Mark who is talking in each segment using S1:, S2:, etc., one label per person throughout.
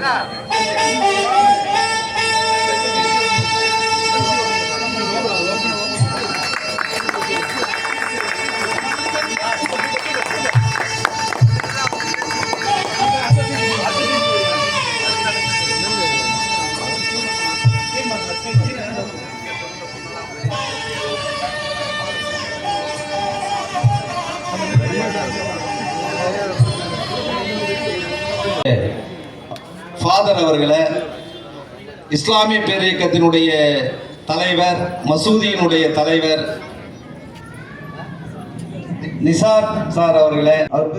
S1: が。ஃபாதர் அவர்களை இஸ்லாமிய பேரியக்கத்தினுடைய தலைவர் மசூதியினுடைய தலைவர் நிசார் சார் அவர்களை அவர்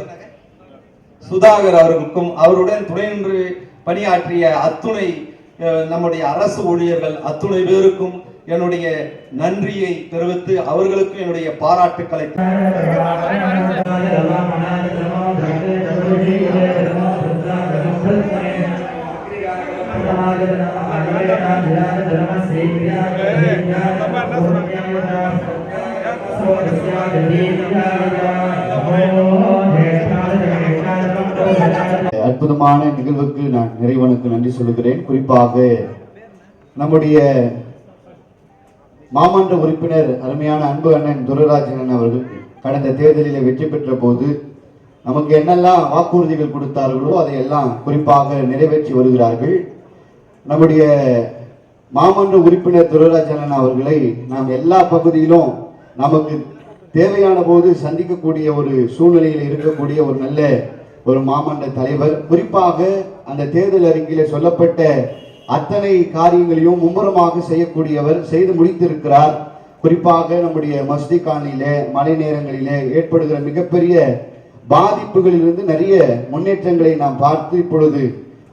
S1: சுதாகர் அவர்களுக்கும் அவருடன் துணை நின்று பணியாற்றிய அத்துணை நம்முடைய அரசு ஊழியர்கள் அத்துணை பேருக்கும் என்னுடைய நன்றியை தெரிவித்து அவர்களுக்கும் என்னுடைய பாராட்டுக்களை
S2: அற்புதமான நிகழ்வுக்கு நான் இறைவனுக்கு நன்றி சொல்லுகிறேன். குறிப்பாக நம்முடைய மாமன்ற உறுப்பினர் அருமையான அன்பு அண்ணன் துரராஜன் அவர்கள் கடந்த தேர்தலில் வெற்றி பெற்ற போது நமக்கு என்னெல்லாம் வாக்குறுதிகள் கொடுத்தார்களோ அதையெல்லாம் குறிப்பாக நிறைவேற்றி வருகிறார்கள். நம்முடைய மாமன்ற உறுப்பினர் துரராஜனன் அவர்களை நாம் எல்லா பகுதியிலும் நமக்கு தேவையான போது சந்திக்கக்கூடிய ஒரு சூழ்நிலையில் இருக்கக்கூடிய ஒரு நல்ல ஒரு மாமன்ற தலைவர். குறிப்பாக அந்த தேர்தல் அறிக்கையில சொல்லப்பட்ட அத்தனை காரியங்களையும் மும்முரமாக செய்யக்கூடியவர் செய்து முடித்திருக்கிறார். குறிப்பாக நம்முடைய மஸ்தி காலனியிலே மழை நேரங்களிலே ஏற்படுகிற மிகப்பெரிய பாதிப்புகளிலிருந்து நிறைய முன்னேற்றங்களை நாம் பார்த்து இப்பொழுது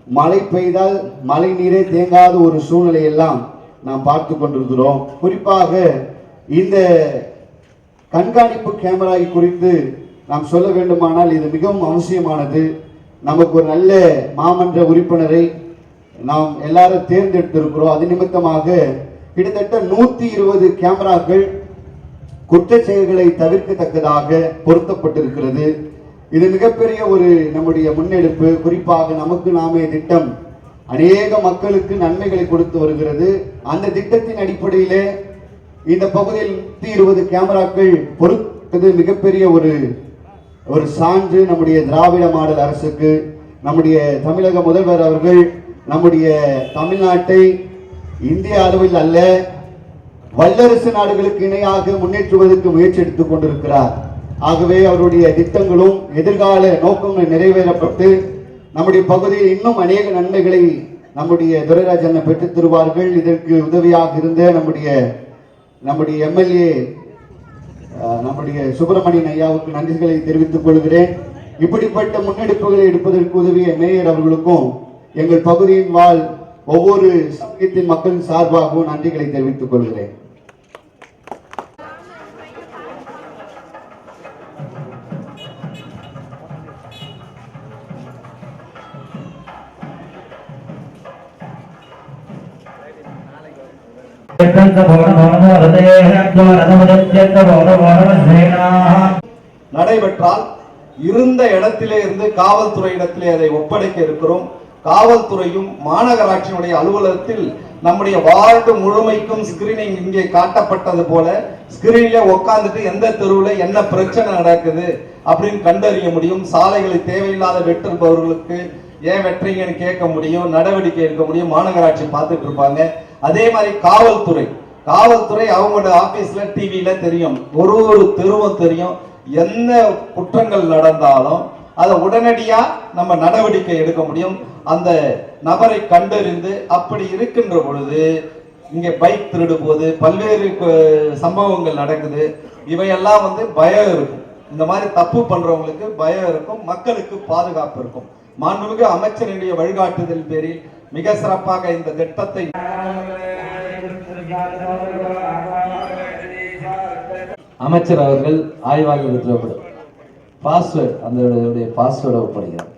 S2: மழை பெய்தால் மழை நீரே தேங்காத ஒரு சூழ்நிலையெல்லாம் நாம் பார்த்து கொண்டிருக்கிறோம். குறிப்பாக இந்த கண்காணிப்பு கேமரா குறித்து நாம் சொல்ல வேண்டுமானால் இது மிகவும் அவசியமானது. நமக்கு ஒரு நல்ல மாமன்ற உறுப்பினரை நாம் எல்லாரும் தேர்ந்தெடுத்திருக்கிறோம். அது நிமித்தமாக கிட்டத்தட்ட நூற்றி இருபது கேமராக்கள் குற்றச்செயல்களை தவிர்க்கத்தக்கதாக பொருத்தப்பட்டிருக்கிறது. இது மிகப்பெரிய ஒரு நம்முடைய முன்னெடுப்பு. குறிப்பாக நமக்கு நாமே திட்டம். அநேக மக்களுக்கு நன்மைகளை கொடுத்து வருகிறது. அந்த திட்டத்தின் அடிப்படையிலே இந்த பகுதியில் நூத்தி இருபது கேமராக்கள் பொறுத்தது மிகப்பெரிய ஒரு ஒரு சான்று நம்முடைய திராவிட மாடல் அரசுக்கு. நம்முடைய தமிழக முதல்வர் அவர்கள் நம்முடைய தமிழ்நாட்டை இந்திய அளவில் அல்ல வல்லரசு நாடுகளுக்கு இணையாக முன்னேற்றுவதற்கு முயற்சி எடுத்துக் கொண்டிருக்கிறார். ஆகவே அவருடைய திட்டங்களும் எதிர்கால நோக்கங்கள் நிறைவேறப்பட்டு நம்முடைய பகுதியில் இன்னும் அநேக நன்மைகளை நம்முடைய துரைராஜன் பெற்றுத் தருவார்கள். இதற்கு உதவியாக இருந்த நம்முடைய நம்முடைய எம்எல்ஏ நம்முடைய சுப்பிரமணியன் ஐயாவுக்கு நன்றிகளை தெரிவித்துக் கொள்கிறேன். இப்படிப்பட்ட முன்னெடுப்புகளை எடுப்பதற்கு உதவிய மேயர் அவர்களுக்கும் எங்கள் பகுதியின் வாழ் ஒவ்வொரு சமயத்தின் மக்களின் சார்பாகவும் நன்றிகளை தெரிவித்துக் கொள்கிறேன்.
S1: நடைபெற்றால் இருந்த இடத்திலே இருந்து காவல்துறை இடத்திலே அதை ஒப்படைக்க இருக்கிறோம். காவல்துறையும் மாநகராட்சியினுடைய அலுவலகத்தில் நம்முடைய வார்டு முழுமைக்கும் ஸ்கிரீனிங் இங்கே காட்டப்பட்டது போல ஸ்கிரீன்ல உட்காந்துட்டு எந்த தெருவில் என்ன பிரச்சனை நடக்குது அப்படின்னு கண்டறிய முடியும். சாலைகளை தேவையில்லாத வெட்டுபவர்களுக்கு ஏன் வெட்டுறீங்கன்னு கேட்க முடியும் நடவடிக்கை எடுக்க முடியும். மாநகராட்சி பார்த்துட்டு இருப்பாங்க. அதே மாதிரி காவல்துறை காவல்துறை அவங்களோட ஆபீஸ்ல டிவியில தெரியும். ஒரு ஒரு தெருவும் தெரியும். என்ன குற்றங்கள் நடந்தாலும் அதை உடனடியா நம்ம நடவடிக்கை எடுக்க முடியும். அந்த நபரை கண்டறிந்து அப்படி இருக்கின்ற பொழுது இங்கே பைக் திருடு போது பல்வேறு சம்பவங்கள் நடக்குது. இவையெல்லாம் வந்து பயம் இருக்கும். இந்த மாதிரி தப்பு பண்றவங்களுக்கு பயம் இருக்கும். மக்களுக்கு பாதுகாப்பு இருக்கும். மாண்புமிகு அமைச்சரினுடைய வழிகாட்டுதல் பேரில் மிக சிறப்பாக இந்த திட்டத்தை அமைச்சர் அவர்கள் ஆய்வாளர்களுக்கு பாஸ்வேர்டு அந்த பாஸ்வேர்டை ஒப்படைக்கிறார்.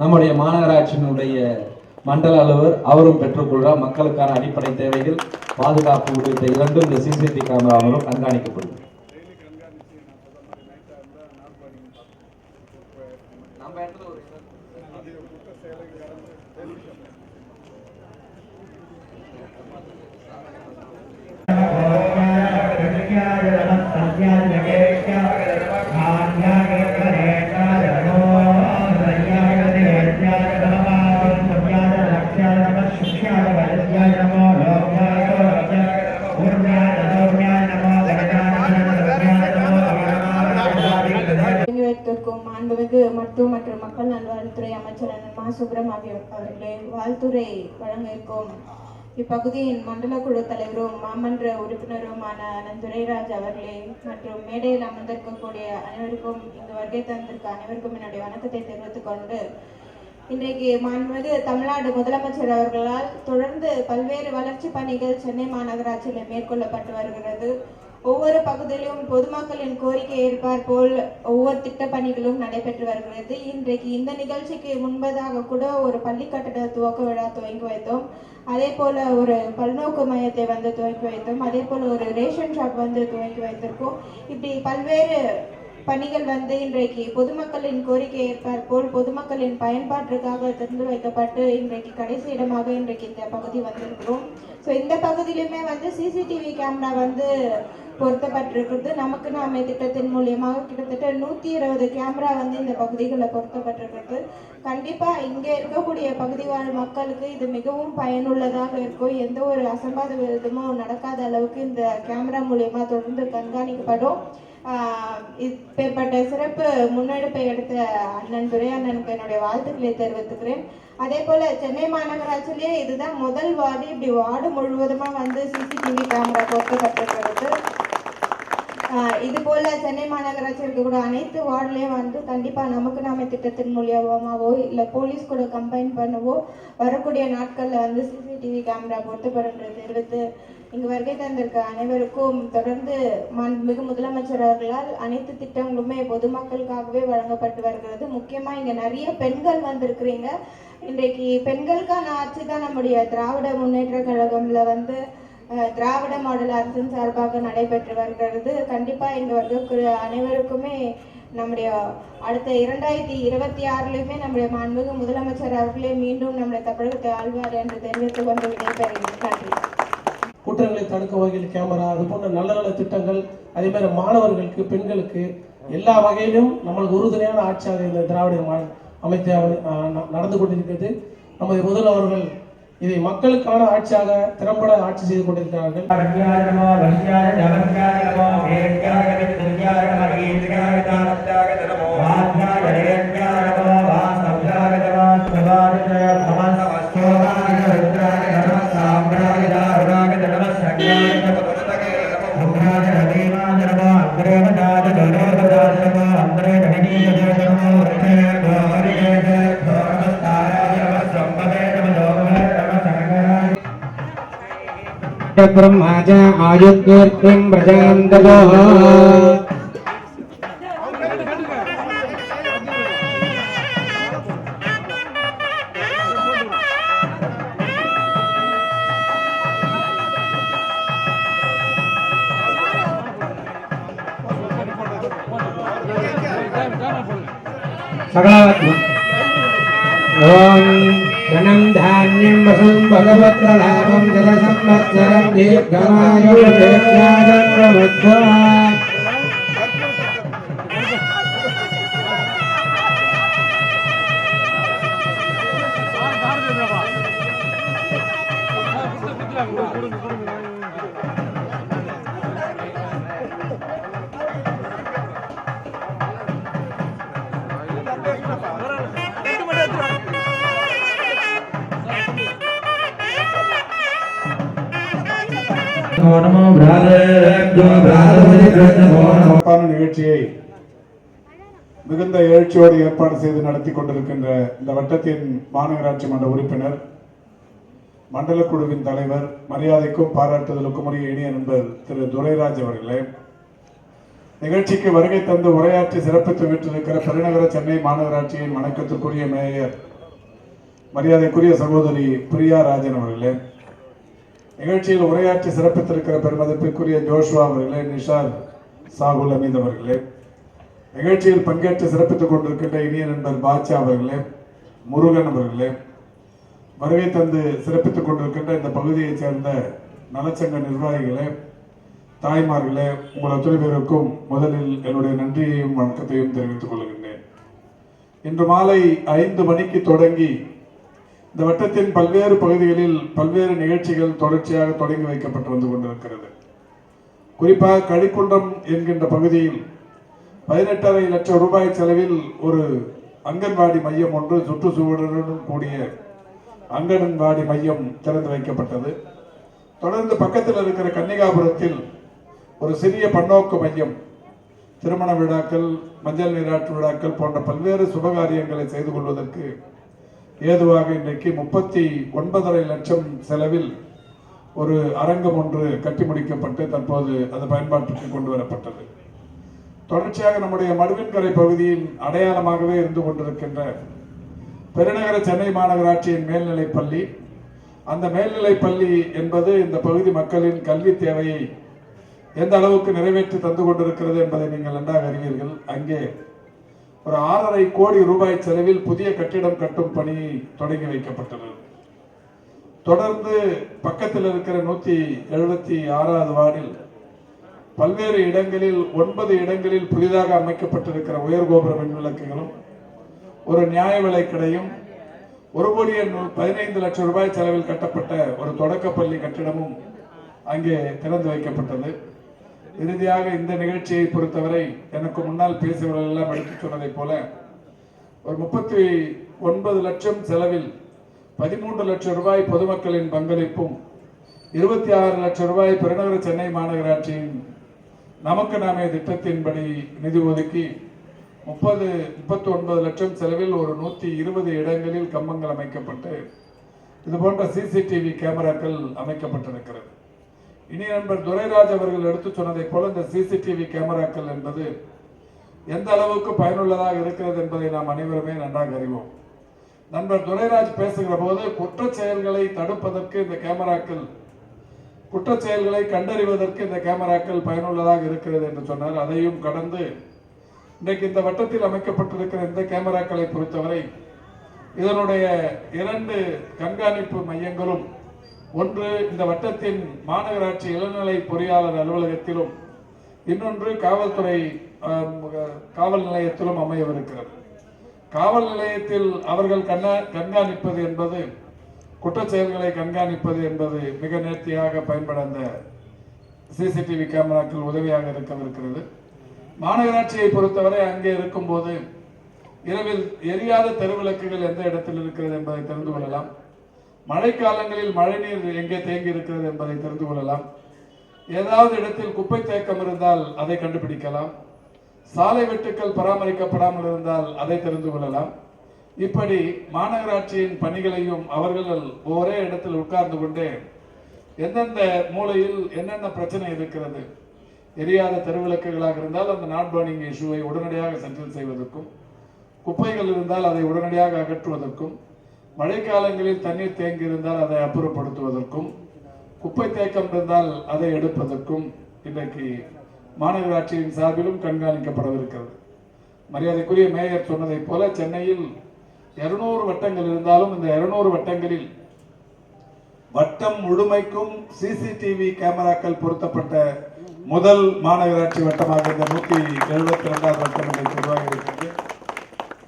S1: நம்முடைய மாநகராட்சியினுடைய மண்டல அலுவலர் அவரும் பெற்றுக்கொள்கிறார். மக்களுக்கான அடிப்படை தேவைகள் பாதுகாப்பு உள்ளிட்ட இரண்டும் இந்த சிசிடிவி கேமரா மூலம் கண்காணிக்கப்படும்
S3: மாண்புமிகு மருத்துவ மற்றும் மக்கள் நல்வாழ்வுத்துறை அமைச்சர் அண்ணன் மா சுப்பிரமணியம் கட்டுரை வழங்க இருக்கும் இப்பகுதியின் மண்டல குழு தலைவரும் மாமன்ற உறுப்பினருமான அனந்துரைராஜ் அவர்களே மற்றும் மேடையில் அமர்ந்திருக்கக்கூடிய அனைவருக்கும் இங்கு வருகை தந்திருக்க அனைவருக்கும் என்னுடைய வணக்கத்தை தெரிவித்துக் கொண்டு இன்றைக்கு மாண்புமிகு தமிழ்நாடு முதலமைச்சர் அவர்களால் தொடர்ந்து பல்வேறு வளர்ச்சி பணிகள் சென்னை மாநகராட்சியில் மேற்கொள்ளப்பட்டு வருகிறது. ஒவ்வொரு பகுதியிலும் பொதுமக்களின் கோரிக்கை ஏற்பார் போல் ஒவ்வொரு திட்ட பணிகளும் நடைபெற்று வருகிறது. இன்றைக்கு இந்த நிகழ்ச்சிக்கு முன்பதாக கூட ஒரு பள்ளி கட்டட துவக்க விழா துவங்கி வைத்தோம். அதே போல ஒரு பல்நோக்கு மையத்தை வந்து துவக்கி வைத்தோம். அதே போல ஒரு ரேஷன் ஷாப் வந்து துவக்கி வைத்திருக்கோம் இப்படி பல்வேறு பணிகள் வந்து இன்றைக்கு பொதுமக்களின் கோரிக்கை ஏற்பார் போல் பொதுமக்களின் பயன்பாட்டிற்காக திறந்து வைக்கப்பட்டு இன்றைக்கு கடைசி இடமாக இன்றைக்கு இந்த பகுதி வந்திருக்கிறோம். ஸோ இந்த பகுதியிலுமே வந்து சிசிடிவி கேமரா வந்து பொருத்தப்பட்டிருக்கிறது. நமக்கு நாமே திட்டத்தின் மூலியமாக கிட்டத்தட்ட நூற்றி இருபது கேமரா வந்து இந்த பகுதிகளில் பொருத்தப்பட்டிருக்கிறது. கண்டிப்பாக இங்கே இருக்கக்கூடிய பகுதி வாழ் மக்களுக்கு இது மிகவும் பயனுள்ளதாக இருக்கும். எந்த ஒரு அசம்பாத விதமும் நடக்காத அளவுக்கு இந்த கேமரா மூலியமாக தொடர்ந்து கண்காணிக்கப்படும். இப்பேற்பட்ட சிறப்பு முன்னெடுப்பை எடுத்த அண்ணன் துரை அண்ணனுக்கு என்னுடைய வாழ்த்துக்களை தெரிவித்துக்கிறேன். அதே போல சென்னை மாநகராட்சியிலேயே இதுதான் முதல் வார்டு இப்படி வார்டு முழுவதுமா வந்து சிசிடிவி கேமரா பொருத்தப்பட்டிருக்கிறது. இது போல சென்னை மாநகராட்சி இருக்கக்கூடிய அனைத்து வார்டுலேயும் வந்து கண்டிப்பா நமக்கு நாம திட்டத்தின் மூலியமாவோ இல்ல போலீஸ் கூட கம்பைன் பண்ணவோ வரக்கூடிய நாட்கள்ல வந்து சிசிடிவி கேமரா பொருத்தப்படும் தெரிவித்து இங்கு வருகை தந்திருக்க அனைவருக்கும் தொடர்ந்து மிகு முதலமைச்சர் அவர்களால் அனைத்து திட்டங்களுமே பொதுமக்களுக்காகவே வழங்கப்பட்டு வருகிறது. முக்கியமா இங்க நிறைய பெண்கள் வந்திருக்கிறீங்க. இன்றைக்கு பெண்களுக்கான ஆட்சி தான் நம்முடைய திராவிட முன்னேற்ற கழகம்ல வந்து திராவிட மாடல் அரசின் சார்பாக நடைபெற்று வருகிறது. கண்டிப்பாக இங்க வந்து அனைவருக்குமே நம்முடைய அடுத்த இரண்டாயிரத்தி இருபத்தி ஆறுலையுமே நம்முடைய மாண்புமிகு முதலமைச்சர் அவர்களே மீண்டும் நம்முடைய தமிழகத்தை ஆழ்வார் என்று தெரிவித்துக் கொண்டு விடைபெறுகிறேன். நன்றி.
S4: குற்றங்களை தடுக்க வகையில் கேமரா அது போன்ற நல்ல நல்ல திட்டங்கள் அதே மாதிரி மாணவர்களுக்கு பெண்களுக்கு எல்லா வகையிலும் நம்மளுக்கு உறுதுணையான ஆட்சியாக இந்த திராவிட மா அமைத்து ந- நடந்து கொண்டிருக்கிறது. நமது முதல்வர்கள் அவர்கள் இதை மக்களுக்கான ஆட்சியாக திறம்பட ஆட்சி செய்து கொண்டிருக்கிறார்கள்.
S5: வர்யாய
S6: ब्रह्मा च आयुर्कीर्तिं प्रजान्ततोः ॐ धनं धान्यं वसं भगवत्रलाभं जलसंवत्सरं
S5: கொடுங்க
S7: கொடுங்க நிகழ்ச்சியை மிகுந்த எழுச்சியோடு ஏற்பாடு செய்து நடத்தி கொண்டிருக்கின்ற இந்த வட்டத்தின் மாநகராட்சி மன்ற உறுப்பினர் மண்டல குழுவின் தலைவர் மரியாதைக்கும் பாராட்டுதலுக்கும் உரிய இணைய நண்பர் திரு துரைராஜ் அவர்களே நிகழ்ச்சிக்கு வருகை தந்து உரையாற்றி சிறப்பித்து விட்டிருக்கிற பெருநகர சென்னை மாநகராட்சியின் வணக்கத்திற்குரிய மேயர் மரியாதைக்குரிய சகோதரி பிரியா ராஜன் அவர்களே நிகழ்ச்சியில் உரையாற்றி சிறப்பித்திருக்கிற பெருமதிப்பிற்குரிய ஜோஷ்வா அவர்களே நிஷார் சாகுல் அமீத் அவர்களே. நிகழ்ச்சியில் பங்கேற்று சிறப்பித்துக் கொண்டிருக்கின்ற இனிய நண்பர் பாட்சா அவர்களே முருகன் அவர்களே. வருகை தந்து சிறப்பித்துக் கொண்டிருக்கின்ற இந்த பகுதியைச் சேர்ந்த நலச்சங்க நிர்வாகிகளே தாய்மார்களே உங்கள் அத்தனை பேருக்கும் முதலில் என்னுடைய நன்றியையும் வணக்கத்தையும் தெரிவித்துக் கொள்கின்றேன். இன்று மாலை ஐந்து மணிக்கு தொடங்கி இந்த வட்டத்தின் பல்வேறு பகுதிகளில் பல்வேறு நிகழ்ச்சிகள் தொடர்ச்சியாக தொடங்கி வைக்கப்பட்டு வந்து கொண்டிருக்கிறது. குறிப்பாக கழிக்குன்றம் என்கின்ற பகுதியில் பதினெட்டரை லட்சம் ரூபாய் செலவில் ஒரு அங்கன்வாடி மையம் ஒன்று சுற்றுச்சூழலுடன் கூடிய அங்கன்வாடி மையம் திறந்து வைக்கப்பட்டது. தொடர்ந்து பக்கத்தில் இருக்கிற கன்னிகாபுரத்தில் ஒரு சிறிய பன்னோக்கு மையம் திருமண விழாக்கள் மஞ்சள் நீராட்டு விழாக்கள் போன்ற பல்வேறு சுபகாரியங்களை செய்து கொள்வதற்கு ஏதுவாக இன்றைக்கு முப்பத்தி ஒன்பதரை லட்சம் செலவில் ஒரு அரங்கம் ஒன்று கட்டி முடிக்கப்பட்டு தற்போது அது பயன்பாட்டுக்கு கொண்டு வரப்பட்டது. தொடர்ச்சியாக நம்முடைய மடுவின்கரை பகுதியின் அடையாளமாகவே இருந்து கொண்டிருக்கின்ற பெருநகர சென்னை மாநகராட்சியின் மேல்நிலைப் பள்ளி. அந்த மேல்நிலைப் பள்ளி என்பது இந்த பகுதி மக்களின் கல்வி தேவையை எந்த அளவுக்கு நிறைவேற்றி தந்து கொண்டிருக்கிறது என்பதை நீங்கள் நன்றாக அறிவீர்கள். அங்கே ஒரு ஆறரை கோடி ரூபாய் செலவில் புதிய கட்டிடம் கட்டும் பணி தொடங்கி வைக்கப்பட்டது. தொடர்ந்து பக்கத்தில் இருக்கிற நூத்தி எழுபத்தி ஆறாவது வார்டில் பல்வேறு இடங்களில் ஒன்பது இடங்களில் புதிதாக அமைக்கப்பட்டிருக்கிற உயர்கோபுர மின் விளக்குகளும் ஒரு நியாய விலை கடையும் ஒரு கோடியே நூ- பதினைந்து லட்சம் ரூபாய் செலவில் கட்டப்பட்ட ஒரு தொடக்கப்பள்ளி கட்டிடமும் அங்கே திறந்து வைக்கப்பட்டது. இறுதியாக இந்த நிகழ்ச்சியை பொறுத்தவரை எனக்கு முன்னால் பேசியவர்கள் எல்லாம் எடுத்துச் சொன்னதைப் போல ஒரு முப்பத்தி ஒன்பது லட்சம் செலவில் பதிமூன்று லட்சம் ரூபாய் பொதுமக்களின் பங்களிப்பும் இருபத்தி ஆறு லட்சம் ரூபாய் பெருநகர சென்னை மாநகராட்சியின் நமக்கு நாமே திட்டத்தின்படி நிதி ஒதுக்கி முப்பது முப்பத்தி ஒன்பது லட்சம் செலவில் ஒரு நூற்றி இருபது இடங்களில் கம்பங்கள் அமைக்கப்பட்டு இது போன்ற சிசிடிவி கேமராக்கள் அமைக்கப்பட்டிருக்கிறது. இனி நண்பர் துரைராஜ் அவர்கள் எடுத்துச் சொன்னதைப் போல இந்த சிசிடிவி கேமராக்கள் என்பது எந்த அளவுக்கு பயனுள்ளதாக இருக்கிறது என்பதை நாம் அனைவருமே நன்றாக அறிவோம். நண்பர் துரைராஜ் பேசுகிற போது குற்ற செயல்களை தடுப்பதற்கு இந்த கேமராக்கள் குற்ற செயல்களை கண்டறிவதற்கு இந்த கேமராக்கள் பயனுள்ளதாக இருக்கிறது என்று சொன்னார். அதையும் கடந்து இன்றைக்கு இந்த வட்டத்தில் அமைக்கப்பட்டிருக்கிற இந்த கேமராக்களை பொறுத்தவரை இதனுடைய இரண்டு கண்காணிப்பு மையங்களும் ஒன்று இந்த வட்டத்தின் மாநகராட்சி இளநிலை பொறியாளர் அலுவலகத்திலும் இன்னொன்று காவல்துறை காவல் நிலையத்திலும் அமையவிருக்கிறது. காவல் நிலையத்தில் அவர்கள் கண்ணா கண்காணிப்பது என்பது குற்றச்செயல்களை கண்காணிப்பது என்பது மிக நேர்த்தியாக பயன்பட அந்த சிசிடிவி கேமராக்கள் உதவியாக இருக்கவிருக்கிறது. மாநகராட்சியை பொறுத்தவரை அங்கே இருக்கும்போது இரவில் எரியாத தெருவிளக்குகள் எந்த இடத்தில் இருக்கிறது என்பதை தெரிந்து கொள்ளலாம். மழைக்காலங்களில் மழைநீர் எங்கே தேங்கி இருக்கிறது என்பதை தெரிந்து கொள்ளலாம். ஏதாவது இடத்தில் குப்பை தேக்கம் இருந்தால் அதை கண்டுபிடிக்கலாம். சாலை வெட்டுக்கள் பராமரிக்கப்படாமல் இருந்தால் அதை தெரிந்து கொள்ளலாம். இப்படி மாநகராட்சியின் பணிகளையும் அவர்கள் ஒரே இடத்தில் உட்கார்ந்து கொண்டே எந்தெந்த மூலையில் என்னென்ன பிரச்சனை இருக்கிறது எரியாத தெருவிளக்குகளாக இருந்தால் அந்த நாட் பர்னிங் இஷ்யூவை உடனடியாக செட்டில் செய்வதற்கும் குப்பைகள் இருந்தால் அதை உடனடியாக அகற்றுவதற்கும் மழைக்காலங்களில் தண்ணீர் தேங்கி இருந்தால் அதை அப்புறப்படுத்துவதற்கும் குப்பை தேக்கம் இருந்தால் அதை எடுப்பதற்கும் இன்றைக்கு மாநகராட்சியின் சார்பிலும் கண்காணிக்கப்படவிருக்கிறது. மரியாதைக்குரிய மேயர் சொன்னதைப் போல சென்னையில் இருநூறு வட்டங்கள் இருந்தாலும் இந்த இருநூறு வட்டங்களில் வட்டம் முழுமைக்கும் சிசிடிவி கேமராக்கள் பொருத்தப்பட்ட முதல் மாநகராட்சி வட்டமாக இந்த நூத்தி எழுபத்தி ரெண்டாவது வட்டம் உருவாகி இருக்கிறது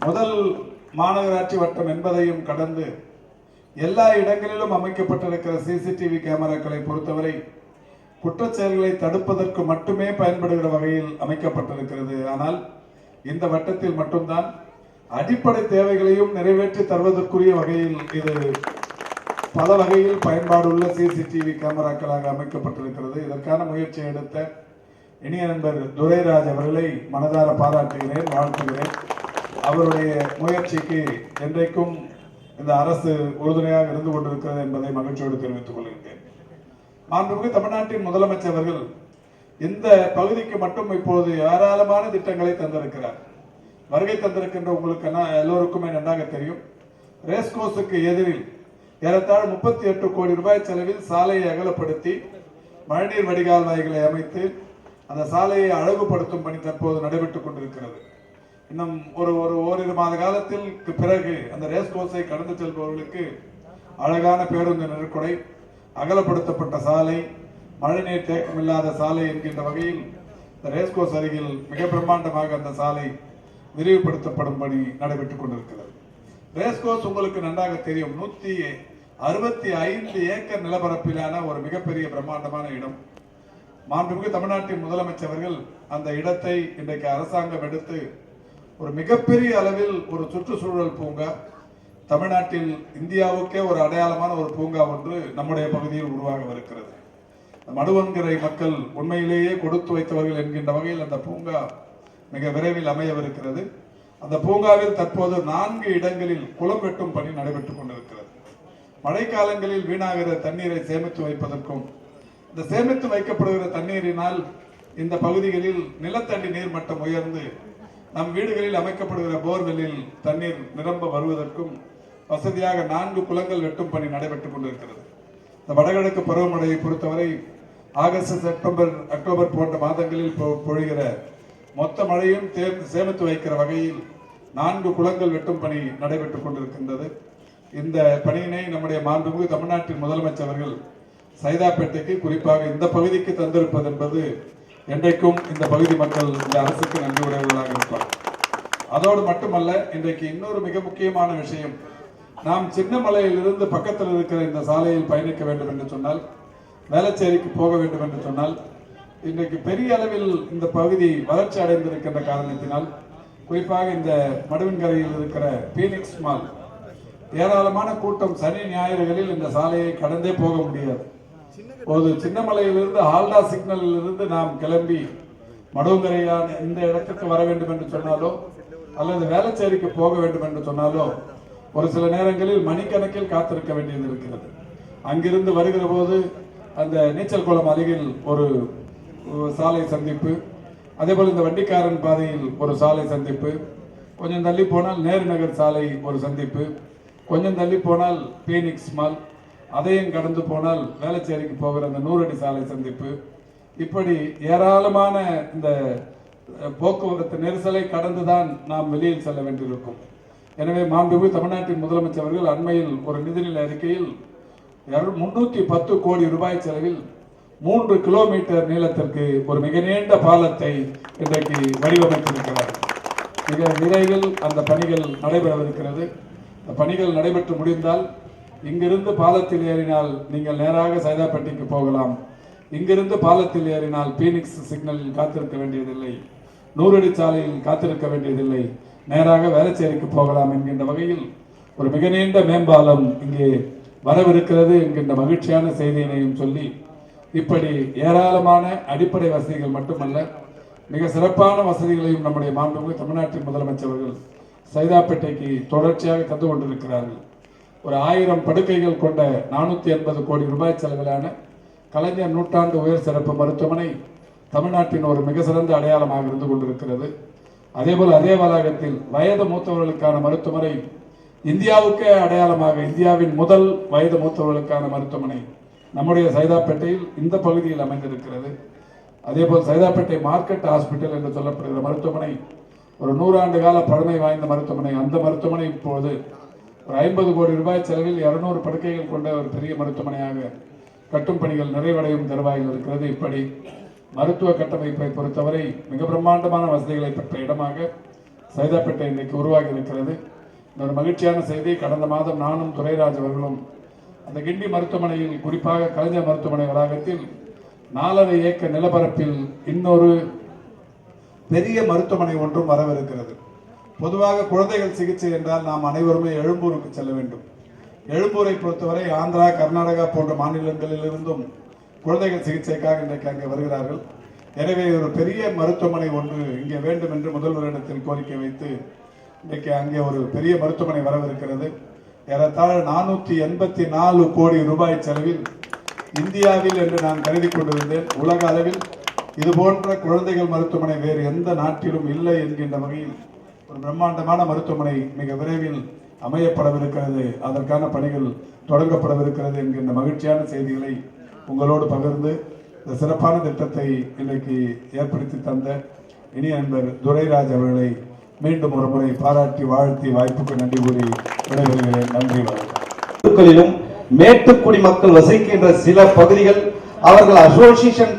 S7: முதல் மாநகராட்சி வட்டம் என்பதையும் கடந்து எல்லா இடங்களிலும் அமைக்கப்பட்டிருக்கிற சிசிடிவி கேமராக்களை பொறுத்தவரை குற்றச்செயல்களை தடுப்பதற்கு மட்டுமே பயன்படுகிற வகையில் அமைக்கப்பட்டிருக்கிறது. ஆனால் இந்த வட்டத்தில் மட்டும்தான் அடிப்படை தேவைகளையும் நிறைவேற்றி தருவதற்குரிய வகையில் இது பல வகையில் பயன்பாடுள்ள சிசிடிவி கேமராக்களாக அமைக்கப்பட்டிருக்கிறது. இதற்கான முயற்சியை எடுத்த இனிய நண்பர் துரைராஜ் அவர்களை மனதார பாராட்டுகிறேன் வாழ்த்துகிறேன். அவருடைய முயற்சிக்கு என்றைக்கும் இந்த அரசு உறுதுணையாக இருந்து கொண்டிருக்கிறது என்பதை மகிழ்ச்சியோடு தெரிவித்துக் கொள்கின்றேன். மாண்புமிகு தமிழ்நாட்டின் முதலமைச்சர் அவர்கள் இந்த பகுதிக்கு மட்டும் இப்போது ஏராளமான திட்டங்களை தந்திருக்கிறார். வருகை தந்திருக்கின்ற உங்களுக்கு என்ன- எல்லோருக்குமே நன்றாக தெரியும். ரேஸ்கோஸுக்கு எதிரில் ஏறத்தாழ் முப்பத்தி எட்டு கோடி ரூபாய் செலவில் சாலையை அகலப்படுத்தி மழைநீர் வடிகால் வாய்களை அமைத்து அந்த சாலையை அழகுபடுத்தும் பணி தற்போது நடைபெற்றுக் கொண்டிருக்கிறது. இன்னும் ஒரு ஒரு ஓரிரு மாத காலத்தில் பிறகு அந்த ரேஸ் கோர்ஸை கடந்து செல்பவர்களுக்கு அழகான பேருந்து நெருக்கொடை அகலப்படுத்தப்பட்ட சாலை மழைநீர் தேக்கம் இல்லாத சாலை என்கின்ற வகையில் இந்த ரேஸ் கோர்ஸ் அருகில் மிக பிரம்மாண்டமாக அந்த சாலை விரிவுபடுத்தப்படும் பணி நடைபெற்றுக் கொண்டிருக்கிறது. ரேஸ் கோர்ஸ் உங்களுக்கு நன்றாக தெரியும். நூத்தி அறுபத்தி ஐந்து ஏக்கர் நிலப்பரப்பிலான ஒரு மிகப்பெரிய பிரம்மாண்டமான இடம். மாண்புமிகு தமிழ்நாட்டின் முதலமைச்சர்கள் அந்த இடத்தை இன்றைக்கு அரசாங்கம் எடுத்து ஒரு மிகப்பெரிய அளவில் ஒரு சுற்றுச்சூழல் பூங்கா. தமிழ்நாட்டில் இந்தியாவுக்கே ஒரு அடையாளமான ஒரு பூங்கா ஒன்று நம்முடைய பகுதியில் உருவாகவிருக்கிறது. மடுவன்கரை மக்கள் உண்மையிலேயே கொடுத்து வைத்தவர்கள் என்கின்ற வகையில் அந்த பூங்கா மிக விரைவில் அமையவிருக்கிறது. அந்த பூங்காவில் தற்போது நான்கு இடங்களில் குளம் வெட்டும் பணி நடைபெற்றுக் கொண்டிருக்கிறது. மழைக்காலங்களில் வீணாகிற தண்ணீரை சேமித்து வைப்பதற்கும் இந்த சேமித்து வைக்கப்படுகிற தண்ணீரினால் இந்த பகுதிகளில் நிலத்தடி நீர் மட்டம் உயர்ந்து நம் வீடுகளில் அமைக்கப்படுகிற போர்வெல்லில் தண்ணீர் நிரம்ப வருவதற்கும் வசதியாக நான்கு குளங்கள் வெட்டும் பணி நடைபெற்றுக் கொண்டிருக்கிறது. இந்த வடகிழக்கு பருவமழையை பொறுத்தவரை ஆகஸ்ட் செப்டம்பர் அக்டோபர் போன்ற மாதங்களில் பொழிகிற மொத்த மழையும் சேமித்து வைக்கிற வகையில் நான்கு குளங்கள் வெட்டும் பணி நடைபெற்றுக் கொண்டிருக்கின்றது. இந்த பணியினை நம்முடைய மாண்புமிகு தமிழ்நாட்டின் முதலமைச்சர் அவர்கள் சைதாப்பேட்டைக்கு குறிப்பாக இந்த பகுதிக்கு தந்திருப்பது என்பது என்றைக்கும் இந்த பகுதி மக்கள் இந்த அரசுக்கு நன்றி உடையவர்களாக இருப்பார். அதோடு மட்டுமல்ல இன்றைக்கு இன்னொரு மிக முக்கியமான விஷயம். நாம் சின்னமலையிலிருந்து பக்கத்தில் இருக்கிற இந்த சாலையில் பயணிக்க வேண்டும் என்று சொன்னால் வேளச்சேரிக்கு போக வேண்டும் என்று சொன்னால் இன்றைக்கு பெரிய அளவில் இந்த பகுதி வளர்ச்சி அடைந்திருக்கின்ற காரணத்தினால் குறிப்பாக இந்த மடுவின்கரையில் இருக்கிற பீனிக்ஸ் மால் ஏராளமான கூட்டம் சனி ஞாயிறுகளில் இந்த சாலையை கடந்தே போக முடியாது. ஒரு சின்னமலையிலிருந்து ஹால்டா சிக்னலில் இருந்து நாம் கிளம்பி மடுவங்கரையான இந்த இடத்துக்கு வர வேண்டும் என்று சொன்னாலோ அல்லது வேளச்சேரிக்கு போக வேண்டும் என்று சொன்னாலோ ஒரு சில நேரங்களில் மணிக்கணக்கில் காத்திருக்க வேண்டியது இருக்கிறது. அங்கிருந்து வருகிற போது அந்த நீச்சல் குளம் அருகில் ஒரு ஒரு சாலை சந்திப்பு அதேபோல் இந்த வண்டிக்காரன் பாதையில் ஒரு சாலை சந்திப்பு கொஞ்சம் தள்ளி போனால் நேரு நகர் சாலை ஒரு சந்திப்பு கொஞ்சம் தள்ளி போனால் பீனிக்ஸ் மால் அதையும் கடந்து போனால் வேளச்சேரிக்கு போகிற அந்த நூறடி சாலை சந்திப்பு இப்படி ஏராளமான இந்த போக்குவரத்து நெரிசலை கடந்துதான் நாம் வெளியில் செல்ல வேண்டியிருக்கும். எனவே மாண்புமிகு தமிழ்நாட்டின் முதலமைச்சர் அவர்கள் அண்மையில் ஒரு நிதிநிலை அறிக்கையில் முன்னூத்தி பத்து கோடி ரூபாய் செலவில் மூன்று கிலோமீட்டர் நீளத்திற்கு ஒரு மிக நீண்ட பாலத்தை இன்றைக்கு வடிவமைத்திருக்கிறார். மிக விரைவில் அந்த பணிகள் நடைபெறவிருக்கிறது. பணிகள் நடைபெற்று முடிந்தால் இங்கிருந்து பாலத்தில் ஏறினால் நீங்கள் நேராக சைதாப்பேட்டைக்கு போகலாம். இங்கிருந்து பாலத்தில் ஏறினால் பீனிக்ஸ் சிக்னலில் காத்திருக்க வேண்டியதில்லை. நூறடி சாலையில் காத்திருக்க வேண்டியதில்லை. நேராக வேலைச்சேரிக்கு போகலாம் என்கின்ற வகையில் ஒரு மிக நீண்ட மேம்பாலம் இங்கே வரவிருக்கிறது என்கின்ற மகிழ்ச்சியான செய்தியினையும் சொல்லி இப்படி ஏராளமான அடிப்படை வசதிகள் மட்டுமல்ல மிக சிறப்பான வசதிகளையும் நம்முடைய மாண்புமிகு தமிழ்நாட்டின் முதலமைச்சர்கள் சைதாப்பேட்டைக்கு தொடர்ச்சியாக தந்து கொண்டிருக்கிறார்கள். ஒரு ஆயிரம் படுக்கைகள் கொண்ட நானூற்றி எண்பது கோடி ரூபாய் செலவிலான கலைஞர் நூற்றாண்டு உயர் சிறப்பு மருத்துவமனை தமிழ்நாட்டின் ஒரு மிக சிறந்த அடையாளமாக இருந்து கொண்டிருக்கிறது. அதேபோல் அதே வளாகத்தில் வயது மூத்தவர்களுக்கான மருத்துவமனை இந்தியாவுக்கே அடையாளமாக இந்தியாவின் முதல் வயது மூத்தவர்களுக்கான மருத்துவமனை நம்முடைய சைதாப்பேட்டையில் இந்த பகுதியில் அமைந்திருக்கிறது. அதேபோல் சைதாப்பேட்டை மார்க்கெட் ஹாஸ்பிட்டல் என்று சொல்லப்படுகிற மருத்துவமனை ஒரு நூறாண்டு கால பழமை வாய்ந்த மருத்துவமனை. அந்த மருத்துவமனை இப்போது ஒரு ஐம்பது கோடி ரூபாய் செலவில் இருநூறு படுக்கைகள் கொண்ட ஒரு பெரிய மருத்துவமனையாக கட்டும் பணிகள் நிறைவடையும் தருவாயில் இருக்கிறது. இப்படி மருத்துவ கட்டமைப்பை பொறுத்தவரை மிக பிரம்மாண்டமான வசதிகளை பெற்ற இடமாக சைதாப்பேட்டை இன்றைக்கு உருவாகி இருக்கிறது ஒரு மகிழ்ச்சியான செய்தி கடந்த மாதம் நானும் துரைராஜ் அவர்களும் அந்த கிண்டி மருத்துவமனையில் குறிப்பாக கலைஞர் மருத்துவமனை வளாகத்தில் நாலரை ஏக்கர் நிலப்பரப்பில் இன்னொரு பெரிய மருத்துவமனை ஒன்றும் வரவிருக்கிறது. பொதுவாக குழந்தைகள் சிகிச்சை என்றால் நாம் அனைவருமே எழும்பூருக்கு செல்ல வேண்டும். எழும்பூரை பொறுத்தவரை ஆந்திரா கர்நாடகா போன்ற மாநிலங்களிலிருந்தும் குழந்தைகள் சிகிச்சைக்காக இன்றைக்கு அங்கே வருகிறார்கள். எனவே ஒரு பெரிய மருத்துவமனை ஒன்று இங்கே வேண்டும் என்று முதல்வரிடத்தில் கோரிக்கை வைத்து இன்றைக்கு அங்கே ஒரு பெரிய மருத்துவமனை வரவிருக்கிறது. ஏறத்தாழ நானூற்றி எண்பத்தி நாலு கோடி ரூபாய் செலவில் இந்தியாவில் என்று நான் கருதி கொண்டிருந்தேன். உலக அளவில் இது போன்ற குழந்தைகள் மருத்துவமனை வேறு எந்த நாட்டிலும் இல்லை என்கின்ற வகையில் ஒரு பிரம்மாண்டமான மருத்துவமனை மிக விரைவில் அமையப்படவிருக்கிறது. அதற்கான பணிகள் தொடங்கப்படவிருக்கிறது என்கின்ற மகிழ்ச்சியான செய்திகளை உங்களோடு பகிர்ந்து இந்த சிறப்பான திட்டத்தை இன்றைக்கு ஏற்படுத்தி தந்த இனிய நண்பர் துரைராஜ் அவர்களை மீண்டும் ஒரு முறை பாராட்டி வாழ்த்தி வாய்ப்புக்கு நன்றி கூறி விடைபெறுகிறேன். நன்றி வணக்கம்.
S1: மேட்டுக்குடி மக்கள் வசிக்கின்ற சில பகுதிகள் அவர்கள் அசோசியேஷன்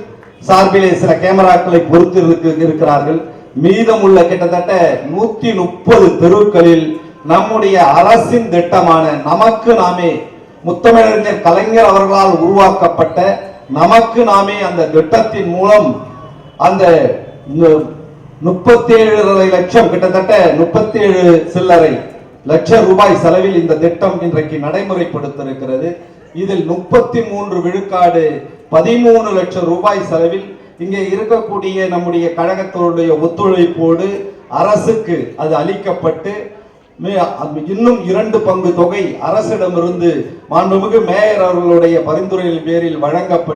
S1: சார்பிலே சில கேமராக்களை பொறுத்து இருக்கிறார்கள். மீதமுள்ள கிட்டத்தட்ட நூத்தி முப்பது தெருக்களில் நம்முடைய அரசின் திட்டமான நமக்கு நாமே முத்தமிழறிஞர் கலைஞர் அவர்களால் உருவாக்கப்பட்ட நமக்கு நாமே அந்த திட்டத்தின் மூலம் அந்த முப்பத்தி ஏழரை லட்சம் கிட்டத்தட்ட முப்பத்தி ஏழு சில்லறை லட்சம் ரூபாய் செலவில் இந்த திட்டம் இன்றைக்கு நடைமுறைப்படுத்திருக்கிறது. இதில் முப்பத்தி மூன்று விழுக்காடு பதிமூணு லட்சம் ரூபாய் செலவில் இங்கே இருக்கக்கூடிய நம்முடைய கழகத்தினுடைய ஒத்துழைப்போடு அரசுக்கு அது அளிக்கப்பட்டு மே- இன்னும் இரண்டு பங்கு தொகை அரசிடமிருந்து மாண்புமிகு மேயர் அவர்களுடைய பரிந்துரையின் பேரில் வழங்கப்பட்டு